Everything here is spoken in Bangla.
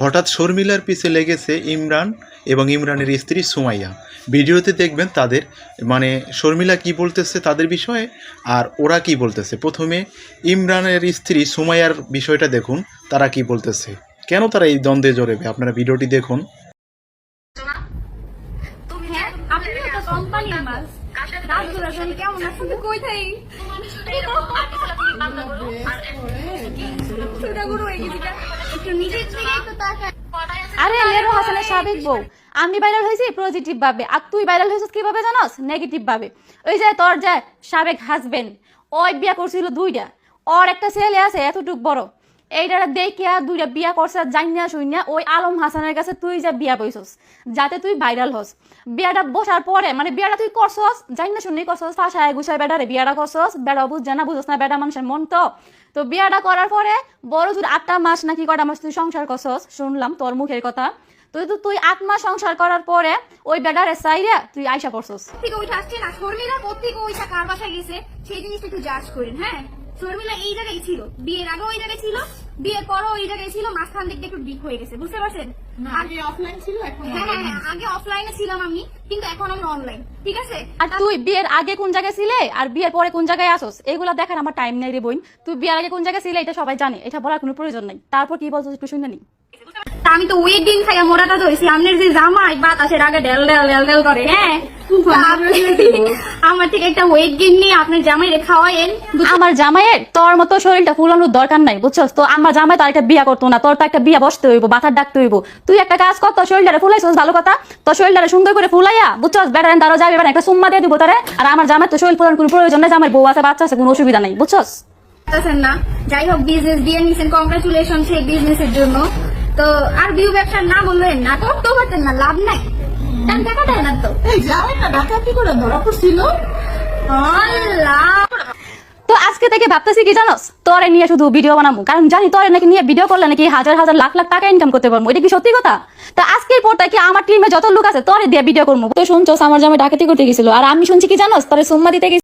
হঠাৎ শর্মিলার পিছে লেগেছে ইমরান এবং ইমরানের স্ত্রী সুমাইয়া। ভিডিওতে দেখবেন তাদের মানে শর্মিলা কি বলতেছে তাদের বিষয়ে আর ওরা কি বলতেছে। প্রথমে ইমরানের স্ত্রী সুমাইয়ার বিষয়টা দেখুন তারা কি বলতেছে। কেন তারা এই দ্বন্দ্বে জড়েবে? আপনারা ভিডিওটি দেখুন। কেমন আছেন কই থাই? আরে লেরো হাসানের সাবেক বউ। আমি ভাইরাল হয়েছি পজিটিভ ভাবে। আর তুই ভাইরাল হয়েছিস কীভাবে জানোস? নেগেটিভ ভাবে। ওই যে তোর যে সাবেক হাজবেন্ড ওই বিয়া করছিল দুইটা। ওর একটা ছেলে আছে, এতটুক বড়। এইটারা দেখিয়া দুইটা বিয়া করছে, জানিয়া শুনিয়া ওই আলম হাসানের কাছে তুই যা বিয়া বইছস যাতে তুই ভাইরাল হস। বিয়াটা বসার পরে মানে বিয়াটা তুই করছস জানিনা শুনি করছস ফাঁসায় গুছায় বেটারে বিয়াটা করছস। বেড়া বুঝ জানা বুঝছস না বেটা মানুষের মন তো। তো বিয়াটা করার পরে বড় জোর আটটা মাস নাকি কটা মাস তুই সংসার করছস? শুনলাম তোর মুখের কথা। তুই তো তুই আট মাস সংসার করার পরে ওই বেটারে চাইরা তুই আইসা পড়ছস। ঠিক ওইটা আসছে না? শর্মিলা কোথেকে ওইটা কার বাসায় গেছে? সেই জিনিসটা একটু জাজ করেন হ্যাঁ? শর্মিলা এই জায়গায় ছিল বিয়ের আগে ওই জায়গায় ছিল বিয়ে পরও ওই জায়গায় ছিল মাঝখান দিকটা একটু ডিপ হয়ে গেছে বুঝতে পারছেন? আগে অফলাইন ছিল এখন হ্যাঁ হ্যাঁ আগে অফলাইনে ছিলাম আমি কিন্তু এখন আমি অনলাইন ঠিক আছে? আর তুই বিয়ের আগে কোন জায়গায় ছিলে? আর বিয়ের পরে কোন জায়গায় আসোস? এগুলো দেখার আমার টাইম নেই রে বোন। তুই বিয়ের আগে কোন জায়গায় ছিলে এটা সবাই জানে এটা বলার কোনো প্রয়োজন নেই। তারপর কি বলছিস একটু শুনে নি। তা আমি তো ওয়েডিং খাইয়া মোড়াটা ধরেছি। আপনার যে জামাই বাতাসের আগে ডেল ডেল ডেল ডেল করে হ্যাঁ? আপনি- আমার থেকে একটা ওয়েট গেইন নিয়ে আপনার জামাই রে খাওয়াইন আমার জামাইয়ের তোর মতো শরীরটা ফুলানোর দরকার নাই বুঝছস? তো আমার জামাই তো একটা বিয়া করতো না তোর তো একটা বিয়া বসতে হইব বাতার ডাকতে হইব। তুই একটা কাজ কর তোর শরীরটা ফুলাইছস ভালো কথা? তোর শরীরটা সুন্দর করে ফুলাইয়া বুঝছস? বেটারেন তারও যাবে এবার একটা সুম্মা দিয়ে দিব তারে। আর আমার জামাই তো শরীর ফুলানোর কোনো প্রয়োজন নেই আমার বউ আছে বাচ্চা আছে কোনো অসুবিধা নাই বুঝছস? না? যাই হোক বিজনেস দিয়ে নিছেন কংগ্রাচুলেশন সেই বিজনেসের জন্য। তো আর বিউ ব্যবসা না বললেন না করতেও পারতেন না লাভ নাই। টান টাকা দেয় না তো। এই যাও না ডাকাতি করে ধরা পড়ছিল? আল্লাহ। তো আজকে থেকে ভাবতেছি কি জানোস? তোরে নিয়ে শুধু ভিডিও বানাবো। কারণ জানি তোরে নাকি নিয়ে ভিডিও করলে নাকি হাজার হাজার লাখ লাখ টাকা ইনকাম করতে পারব। এটা কি সত্যি কথা? তো আজকের পর থেকে আমার টিমে যত লোক আছে তোরে দিয়ে ভিডিও করব। তো শুনছোস আমার জামাই ডাকাতি করতে গেছিল। আর আমি শুনছি কি জানোস? তোরে সোম্মা দিতে গেছিল।